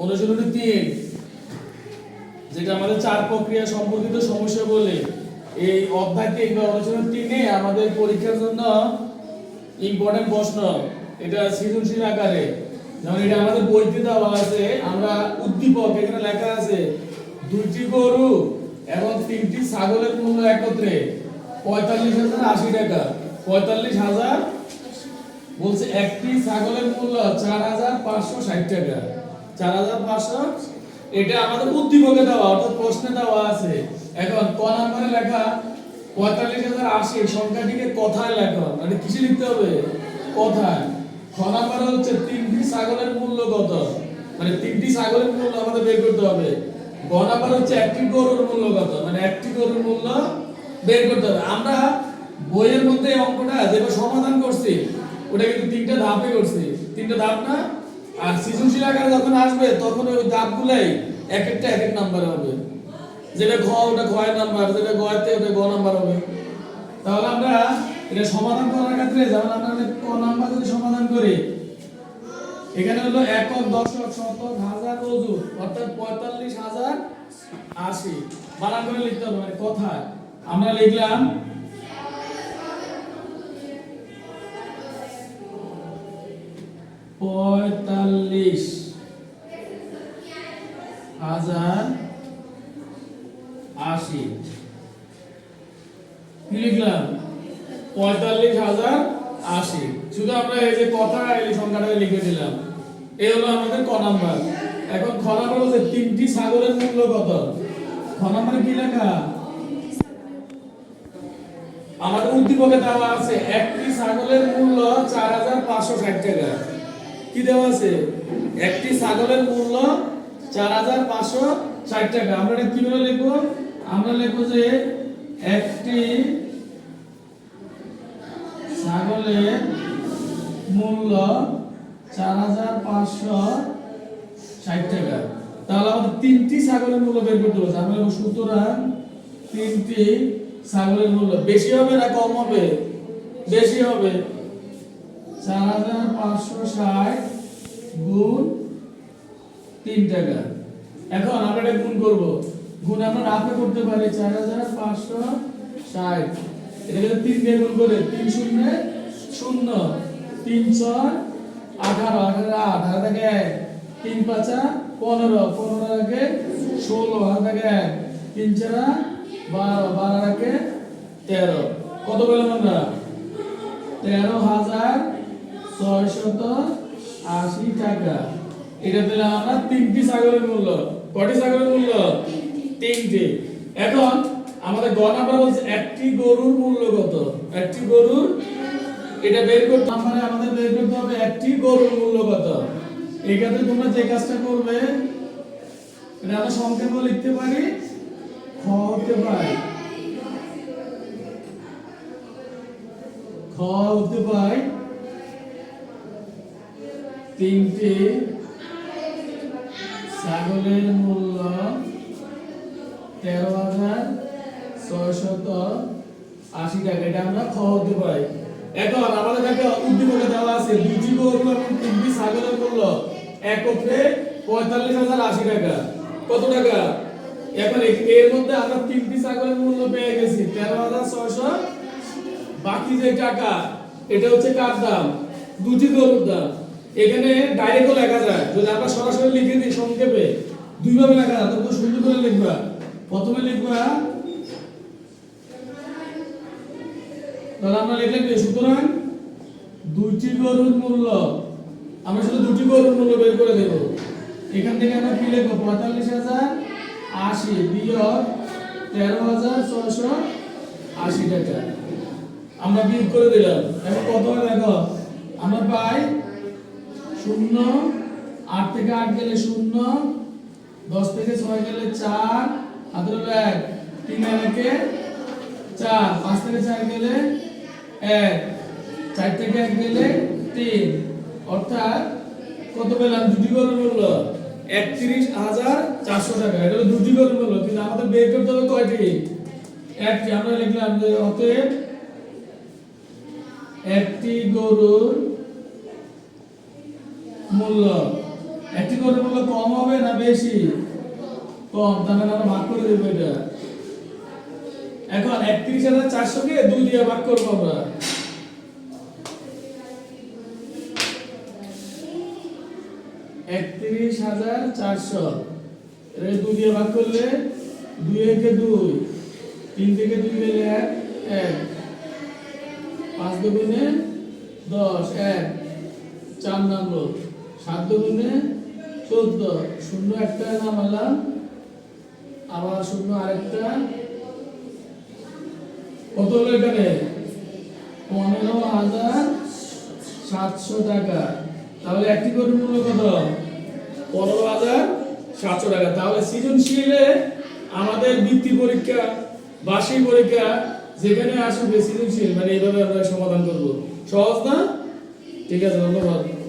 অনুশীলনী তিন যেটা আমাদের চার প্রক্রিয়া সম্পর্কিত সমস্যা বলে, এই অধ্যায় বা অনুশীলন তিনে আমাদের পরীক্ষার জন্য ইম্পর্টেন্ট প্রশ্ন। এটা সৃজনশীল আকারে। যেমন এটা আমাদের বইতে দেওয়া আছে, আমরা উদ্দীপক, এখানে লেখা আছে, দুইটি গরু এবং তিনটি ছাগলের মূল্য একত্রে পঁয়তাল্লিশ হাজার আশি টাকা। পঁয়তাল্লিশ হাজার বলছে একটি ছাগলের মূল্য চার হাজার পাঁচশো ষাট টাকা। চার হাজার পাঁচশো এটা আমাদের উদ্দীপকে দেওয়া, অর্থাৎ প্রশ্নে দেওয়া আছে। এখন ক নাম্বারে লেখা, পঁয়তাল্লিশ হাজার আশি সংখ্যাটিকে কথায় লেখো। মানে কিসে লিখতে হবে? কথায়। খ নাম্বারে হচ্ছে তিনটি ছাগলের মূল্য কত? মানে তিনটি ছাগলের মূল্য আমাদের বের করতে হবে। গ নাম্বার হচ্ছে একটি গরুর মূল্য কত? মানে একটি গরুর মূল্য বের করতে হবে। আমরা বইয়ের মধ্যে অঙ্কটা যেটা সমাধান করছি, ওটা কিন্তু তিনটা ধাপে করছি। তিনটা ধাপ না? আর সৃজনশীল আকারে যখন আসবে, তখন ওই ধাপগুলাই এক একটা এক এক নাম্বার হবে। যেটা ঘ, ওটা ঘ নাম্বার যেটা গ এতে ওটা গ নাম্বার হবে। তাহলে আমরা এটা সমাধান করার ক্ষেত্রে যেমন আমরা ক নাম্বার যদি সমাধান করি, এখানে হলো একক দশক শতক হাজার অজু অর্থাৎ পঁয়তাল্লিশ হাজার আশি। বানান করে লিখতে হবে মানে কথায়। আমরা লিখলাম পঁয়তাল্লিশ হাজার আশি। কি লিখলাম? পঁয়তাল্লিশ হাজার আশি। শুধু আমরা এই যে কথা এই সংখ্যাটা লিখে দিলাম। এই হলো আমাদের ক নাম্বার। এখন খ নাম্বার হচ্ছে তিনটি ছাগলের মূল্য কত? খ নাম্বারে কি লেখা? আমাদের উদ্দীপকে দেওয়া আছে, একটি ছাগলের মূল্য চার হাজার পাঁচশো ষাট টাকা। কি দেওয়া আছে? একটি ছাগলের মূল্য চার হাজার পাঁচশো ষাট টাকা। আমরা এটা কীভাবে লিখব? আমরা লিখব যে একটি ছাগলের মূল্য চার হাজার পাঁচশো ষাট টাকা। তাহলে আমাদের তিনটি ছাগলের মূল্য বের করতে হবে। আমরা সুতরাং তিনটি ছাগলের মূল্য। বেশি হবে না কম হবে? বেশি হবে। চার হাজার পাঁচশো ষাট গুণ তিন টাকা। এখন আমরা এটা গুণ করব। গুণ আমরা রাফে করতে পারি চার হাজার পাঁচশো ষাট। এটাকে তিন দিয়ে গুণ করে, তিন শূন্য শূন্য, তিন ছয়, আঠারো আঠারো হাজার থেকে এক, তিন পাঁচা পনেরো পনেরো থেকে ষোলো হাজার থেকে তিন চারা বারো বারো থেকে তেরো। কত পেলাম আমরা? তেরো হাজার ছয়শত আশি টাকা। এটা পেলাম আমরা তিনটি ছাগলের মূল্য। কটি ছাগলের মূল্য? তিনটি। এখন আমাদের গ বলছে, একটি গরুর মূল্য কত? একটি গরুর এটা বের করতে মানে আমাদের বের করতে হবে, একটি গরুর মূল্য কত? এই তোমরা যে কাজটা করবে, এটা আমরা সংক্ষেপে লিখতে পারি, খ হতে পারে। খ হতে পারে। তিনটি ছাগলের মূল্য তেরো হাজার ছয়শত আশি টাকা। এটা আমরা খ হতে পারি। এখন আমাদের কাছে উদ্দীপকে দেওয়া আছে দুটি গরু এবং তিনটি ছাগলের মূল্য একত্রে পঁয়তাল্লিশ হাজার আশি টাকা। কত টাকা? এখন এর মধ্যে আমরা তিনটি ছাগলের মূল্য পেয়ে গেছি, তেরো হাজার ছয়শো বাকি যে টাকা, এটা হচ্ছে কার দাম? দুটি গরুর দাম। এখানে ডাইরেক্টও লেখা যায়। যদি আমরা সরাসরি লিখে দিই সংক্ষেপে, দুইভাবে লেখা যায়। তোমরা সুন্দর করে লিখবা। প্রথমে লিখবা, তাহলে আমরা লিখলাম কি? সুতরাং দুইটি গরুর মূল্য, আমরা শুধু দুটি গরুর মূল্য বের করে দেব। এখান থেকে আমরা কি লিখব? পঁয়তাল্লিশ হাজার আশি বিয়োগ তেরো হাজার ছয়শো আশি টাকা। আমরা বিয়োগ করে দিলাম। এখন কত দেখো? আমরা পাই শূন্য, আট থেকে আট গেলে শূন্য, দশ থেকে ছয় গেলে চার হাতের হলো এক, তিন একে চার, পাঁচ থেকে চার গেলে এক, চার থেকে এক গেলে তিন। অর্থাৎ কত পেলাম? দুটি গরুর মূল্য একত্রিশ হাজার চারশো টাকা। এটা দুটি গরুর মূল্য কিন্তু আমাদের বের করতে হবে কয়টি? একটি। আমরা লিখলাম যে অতএব একটি গরুর মূল্য। একটি করে বললে কম হবে না বেশি? কম, তার মানে আমরা ভাগ করে দেবো এটা। এখন একত্রিশ হাজার চারশোকে দুই দিয়ে ভাগ করব আমরা। একত্রিশ হাজার চারশো। এটা দুই দিয়ে ভাগ করলে দুই একে দুই, তিন থেকে দুই গেলে এক এক। পাঁচ দুগুণে দশ, এক। চার নামলো। সাত দুগুণে চোদ্দ, শূন্য একটা নামালাম আবার শূন্য আরেকটা। কত হলো এখানে? পনেরো হাজার সাতশো টাকা। তাহলে একটি করে মূল্য কত? পনেরো হাজার সাতশো টাকা। তাহলে সৃজনশীলে আমাদের বৃত্তি পরীক্ষা, বার্ষিক পরীক্ষা যেখানে আসবে সৃজনশীল মানে এইভাবে আমরা সমাধান করব। সহজ না? ঠিক আছে, ধন্যবাদ।